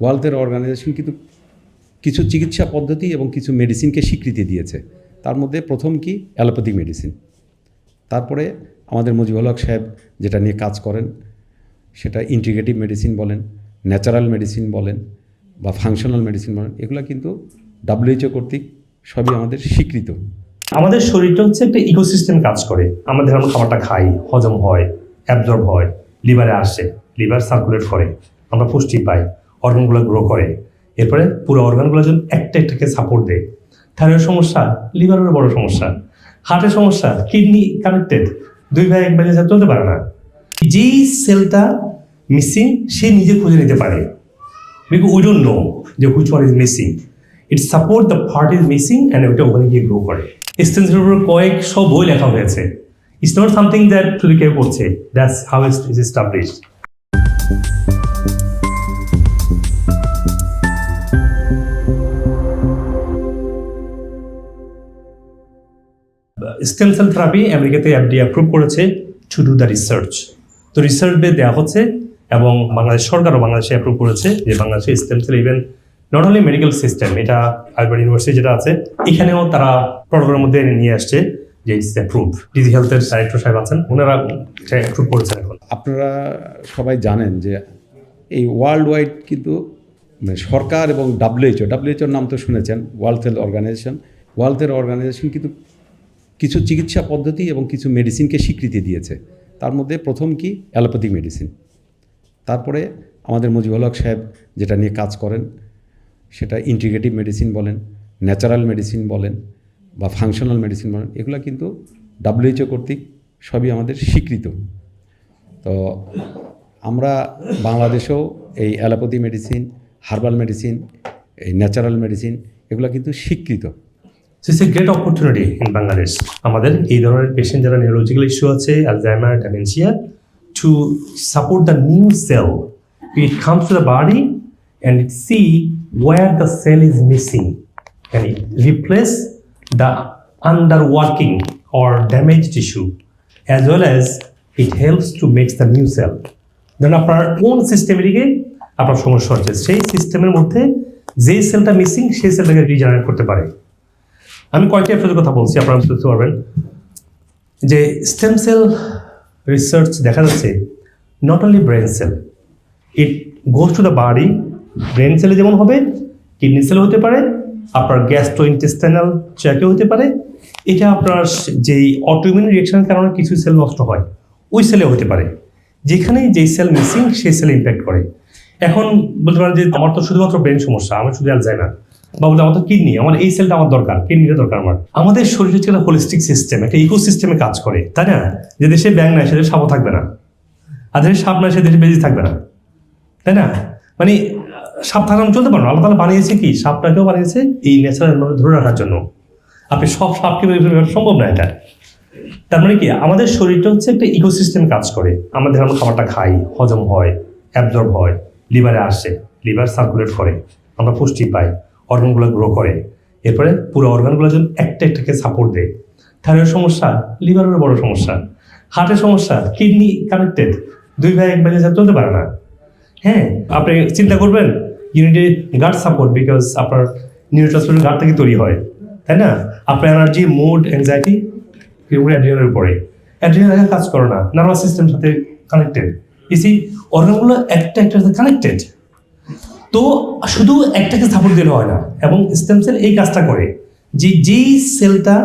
World health organization কিন্তু কিছু চিকিৎসা পদ্ধতি এবং কিছু মেডিসিনকে স্বীকৃতি দিয়েছে। তার মধ্যে প্রথম কি? অ্যালোপ্যাথিক মেডিসিন তারপরে আমাদের মুজিবুল হক সাহেব যেটা নিয়ে কাজ করেন, সেটা ইন্টিগ্রেটিভ মেডিসিন বলেন ন্যাচারাল মেডিসিন বলেন বা ফাংশনাল মেডিসিন বলেন, এগুলো কিন্তু ডাব্লিউএইচও কর্তৃক সবই আমাদের স্বীকৃত। আমাদের শরীরটা হচ্ছে একটা ইকোসিস্টেম কাজ করে। আমাদের আমরা খাবারটা খাই, হজম হয় অ্যাবজর্ব হয় লিভারে আসে লিভার সার্কুলেট করে, আমরা পুষ্টি পাই। অর্গানগুলো গ্রো করে। এরপরে পুরো অর্গানগুলো যখন একটা একটাকে সাপোর্ট দেয়। থাইরয়েড সমস্যা লিভারের বড় সমস্যা। হার্টের সমস্যা কিডনি কানেক্টেড দুই ভাই এক ভাই চলতে পারে না। যেই সেলটা মিসিং সে নিজে খুঁজে নিতে পারে। বিকজ উই ডোন্ট নো যে which one is missing it support the part is missing and ওইটা ওখানে গিয়ে গ্রো করে। এক্সটেন্সের উপর সব বই লেখা হয়েছে। ইটস নট সামথিং দ্যাট শুধু কেউ করছে that's how it is established stem cell therapy আমেরিকাতে এফডি অ্যাপ্রুভ করেছে টু ডু দ্য রিসার্চ তো রিসার্চ বে দেওয়া হচ্ছে এবং বাংলাদেশ সরকারও বাংলাদেশে অ্যাপ্রুভ করেছে যে বাংলাদেশে stem cell even not only medical system এটা আলবার্ট ইউনিভার্সিটি যেটা আছে, এখানেও তারা প্রটোকলের মধ্যে এনে নিয়ে আসছে যে ইটস অ্যাপ্রুভ ডিজি হেলথের ডাইরেক্টর সাহেব আছেন, ওনারা অ্যাপ্রুভ করেছেন এখন। আপনারা সবাই জানেন যে এই ওয়ার্ল্ড ওয়াইড কিন্তু মানে সরকার এবং ডাব্লিউএইচও ডাব্লিউএইচওর নাম তো শুনেছেন world health organization world health organization কিন্তু কিছু চিকিৎসা পদ্ধতি এবং কিছু মেডিসিনকে স্বীকৃতি দিয়েছে। তার মধ্যে প্রথম কি? অ্যালোপ্যাথিক মেডিসিন তারপরে আমাদের মুজিবুল হক সাহেব যেটা নিয়ে কাজ করেন, সেটা ইন্টিগ্রেটিভ মেডিসিন বলেন ন্যাচারাল মেডিসিন বলেন বা ফাংশনাল মেডিসিন বলেন, এগুলো কিন্তু ডাব্লিউএইচও কর্তৃক সবই আমাদের স্বীকৃত। তো আমরা বাংলাদেশেও এই অ্যালোপ্যাথি মেডিসিন হার্বাল মেডিসিন এই ন্যাচারাল মেডিসিন এগুলো কিন্তু স্বীকৃত। It's a great opportunity in Bangladesh আমাদের এই ধরনের পেশেন্ট যারা নিউরোলজিক্যাল ইস্যু আছে Alzheimer dementia to support the new cell it comes to the body and it see where the cell is missing and it replace the under working or damage tissue as well as it helps to makes the new cell ধরুন আপনার কোন সিস্টেমেটিকে আপনার সমস্যা হচ্ছে, সেই সিস্টেমের মধ্যে যে সেলটা মিসিং সেই সেলটাকে রিজেনারেট করতে পারে। আমি কয়েকটি অ্যাপ্রোচের কথা বলছি, আপনারা বুঝতে পারবেন। যে স্টেম সেল রিসার্চ দেখা যাচ্ছে not only brain cell it goes to the body brain সেলে যেমন হবে কিডনি সেল হতে পারে, আপনার গ্যাস্ট্রো ইন্টেস্টাইনাল চ্যাকে হতে পারে, এটা আপনার যেই অটোইমিউন রিয়েকশনের কারণে কিছু সেল নষ্ট হয়, ওই সেলে হতে পারে। যেখানে যেই সেল মিসিং সেই সেল ইম্প্যাক্ট করে। এখন বলতে পারেন যে আমার তো শুধুমাত্র ব্রেন সমস্যা, আমার শুধু অ্যালজাইমার বা বলতে আমার তো কিডনি, আমার এই সেলটা আমার দরকার, কিডনিটা দরকার আমার। আমাদের শরীর হচ্ছে একটা হোলিস্টিক সিস্টেম একটা ইকোসিস্টেমে কাজ করে, তাই না? যে দেশে ব্যাং নাই, সে সাপও থাকবে না। আর দেশে সাপ নাই, সে দেশে বেজি থাকবে না। তাই না? মানে সাপ থাকলে আমি চলতে পারব। আল্লাহ তালা বানিয়েছে কি? সাপটাকেও বানিয়েছে এই ন্যাচারাল ধরে রাখার জন্য। আপনি সব সাপকে সম্ভব না এটা। তার মানে কি? আমাদের শরীরটা হচ্ছে একটা ইকোসিস্টেম কাজ করে। আমাদের আমরা খাবারটা খাই, হজম হয় অ্যাবজর্ব হয় লিভারে আসে লিভার সার্কুলেট করে, আমরা পুষ্টি পাই। অর্গানগুলো গ্রো করে। এরপরে পুরো অর্গানগুলো যখন একটা একটাকে সাপোর্ট দেয়। থাইরয়েড সমস্যা লিভারের বড় সমস্যা। হার্টের সমস্যা কিডনি কানেক্টেড দুই ভাই এক ভাই চলতে পারে না। হ্যাঁ আপনি চিন্তা করবেন ইউনিটি গার্ড সাপোর্ট বিকজ আপনার নিউরোট্রান্সমিটার গার্ড থেকে তৈরি হয়। তাই না? আপনার এনার্জি মুড অ্যাংজাইটি এগুলো উপরে অ্যাড্রিনাল কাজ করে না নার্ভাস সিস্টেম সাথে কানেক্টেড ইসি অর্গানগুলো একটা একটার সাথে কানেক্টেড তো শুধু একটাকে সাপোর্ট দিলে হয় না। এবং স্টেম সেল এই কাজটা করে যে যেই সেলটা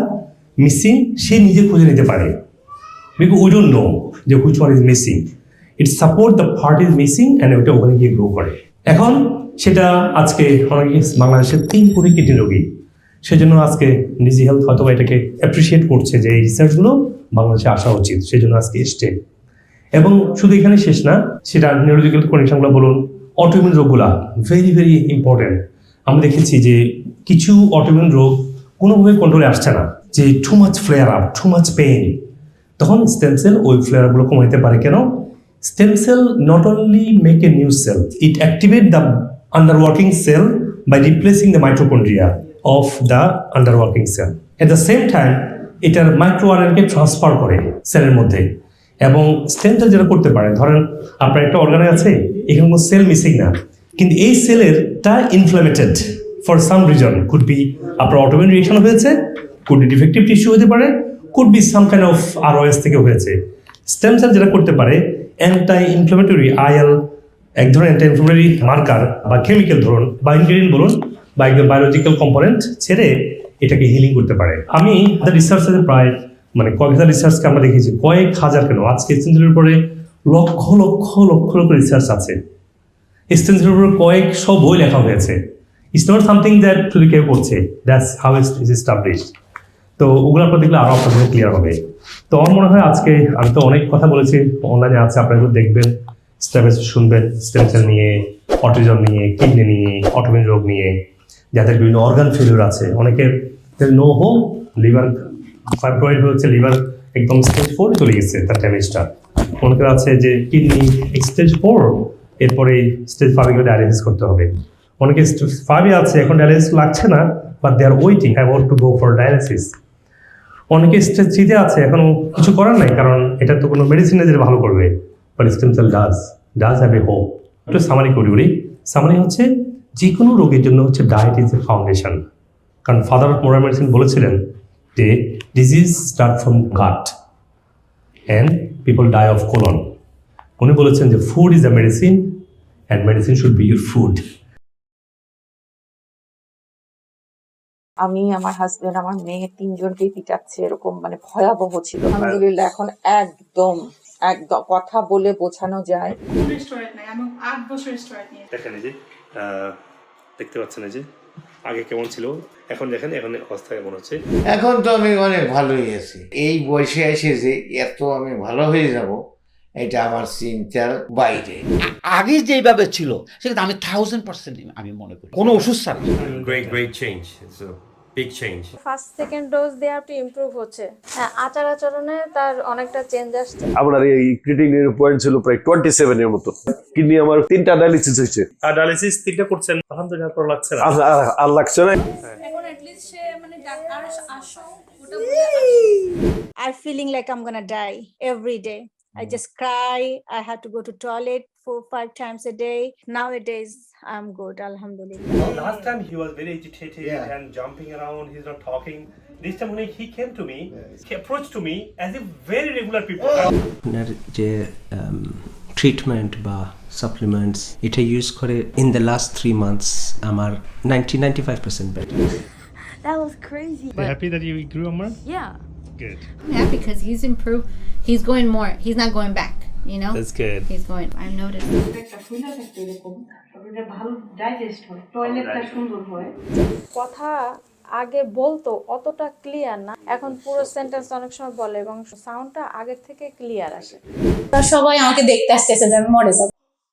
মিসিং সে নিজে খুঁজে নিতে পারে। বিকজ উই ডোন্ট নো যে which one is missing it support the part is missing and ওইটা ওখানে গিয়ে গ্রো করে। এখন সেটা আজকে বাংলাদেশের তিন কোটি কিডনি রোগী, সেজন্য আজকে ডিজি হেলথ হয়তো এটাকে অ্যাপ্রিসিয়েট করছে যে এই রিসার্চগুলো বাংলাদেশে আসা উচিত, সেজন্য আজকে এসছে। এবং শুধু এখানে শেষ না, সেটা নিউরোলজিক্যাল কন্ডিশনগুলো বলুন অটোইমিউন রোগগুলা ভেরি ভেরি ইম্পর্টেন্ট আমরা দেখেছি যে কিছু অটোইমিউন রোগ কোনোভাবে কন্ট্রোলে আসছে না, যে too much flare up too much pain তখন স্টেম সেল ওই ফ্লেয়ারগুলো কমাইতে পারে। কেন? Stem cell not only make a new cell it activate the underworking cell by replacing the mitochondria of the underworking cell at the same time এটার micro আরএনকে transfer করে সেলের মধ্যে। এবং স্টেম সেল যেটা করতে পারে, ধরেন আপনার একটা অর্গানে আছে, এখানে কোনো সেল মিসিং না, কিন্তু এই সেলের সেলেরটা inflamed for some reason could be আপনার অটোমেন রিয়েকশন হয়েছে কুড বি ডিফেক্টিভ টিস্যু হতে পারে could be some kind of R ROS থেকে হয়েছে। স্টেম সেল যেটা করতে পারে অ্যান্টাই ইনফ্লামেটরি আইএল এক ধরনের অ্যান্টি ইনফ্লামেটরি মার্কার বা কেমিক্যাল ধরুন, বা ইনগ্রিডিয়েন্ট বলুন, বা একদম বায়োলজিক্যাল কম্পোনেন্ট ছেড়ে এটাকে হিলিং করতে পারে। আমি রিসার্চের প্রায় মানে কবিতা রিসার্চকে আমরা দেখেছি, কয়েক হাজার কেন? আজকে স্টেন্সিলের উপরে লক্ষ লক্ষ লক্ষ লক্ষ রিসার্চ আছে। স্টেন্সিলের উপরে কয়েকশো বই লেখা হয়েছে। ইটস নট সামথিং দ্যাট শুধু কেউ করছে দ্যাটস হাউ ইজ এস্টাবলিশ তো ওগুলো আপনার দেখলে আরও আপনাদের ক্লিয়ার হবে। তো আমার মনে হয় আজকে আমি তো অনেক কথা বলেছি অনলাইনে আছে, আপনারা দেখবেন স্টেপে শুনবেন স্টেম সেল নিয়ে অটিজম নিয়ে কিডনি নিয়ে অটোমিন রোগ নিয়ে, যাদের বিভিন্ন অর্গান ফেলিউর আছে, অনেকের নো হোম লিভার ফাইব্রয়েড হচ্ছে লিভার একদম স্টেজ ফোর চলে গেছে তার ড্যামেজটা অনেকের আছে যে কিডনি স্টেজ ফোর এরপরে স্টেজ ফাইভে গেলে ডায়ালিসিস করতে হবে। অনেকে স্টেজ ফাইভে আছে, এখন ডায়ালিসিস লাগছে না but they are waiting I want to go for dialysis অনেকে স্টেজ থ্রিতে আছে, এখন কিছু করার নাই, কারণ এটা তো কোনো মেডিসিনে যেটা ভালো করবে। But stem cell does does have a hope একটু সামারি করি বলি। সামারি হচ্ছে যে কোনো রোগের জন্য হচ্ছে ডায়েট ইজ এ ফাউন্ডেশন কারণ ফাদার অফ মোরাল মেডিসিন বলেছিলেন যে disease start from gut and people die of colon উনি বলেছেন যে food is a medicine and medicine should be your food আমি আমার হাজবেন্ড আমার মেয়ে তিনজনকে পিটাচ্ছে এরকম মানে ভয়াবহ ছিল। আলহামদুলিল্লাহ এখন একদম একদম কথা বলে বোঝানো যায়। রেস্টুরেন্ট নাই আমি আট বছর রেস্টুরেন্ট নিয়ে। দেখেন এই যে আহ, দেখতে পাচ্ছেন এই যে আগে কেমন ছিল? এখন দেখেন এখন অবস্থা কেমন হচ্ছে। এখন তো আমি অনেক ভালোই আছি। এই বয়সে এসে যে এত আমি ভালো হয়ে যাব এটা আমার চিন্তার বাইরে। আগে যেভাবে ছিল সেটা আমি থাউজেন্ড পার্সেন্ট আমি মনে করি। কোনো ওষুধ ছাড়া। Great great change. Big change. First second dose দেওয়া একটু ইমপ্রুভ হচ্ছে। হ্যাঁ আচার আচরণে তার অনেকটা চেঞ্জ আসছে। আপনার এই ক্রিটিনের পয়েন্ট ছিল প্রায় টোয়েন্টি সেভেনের মতো। কিডনি আমার তিনটা ডায়ালিসিস হয়েছে। আর ডায়ালিসিস তিনটা করছেন আলহামদুলিল্লাহ ভালো লাগছে না। আর- লাগছে না। এখন এটলিস্ট সে মানে ডাক্তার আসো ওটা I'm feeling like I'm gonna die every day. I just cry. I had to go to toilet four, five times a day. Nowadays, I'm good, alhamdulillah. Last time he was very agitated and jumping around, he's not talking. This time when he came to me, he approached to me as if very regular people. আপনার যে treatment বা supplements এটা use করে in the last three months আমার ninety ninety five percent better That was crazy. happy that you grew Amar? Yeah. Good. Yeah, because he's improved. He's going more. He's not going back. You know. That's good. He's going. I've noticed. হয় হয় কথা আগে বলতো অতটা clear না এখন পুরো sentence অনেক সময় বলে এবং সাউন্ডটা আগের থেকে ক্লিয়ার আসে তা সবাই আমাকে দেখতে আসতেছে যে আমি মরে যাব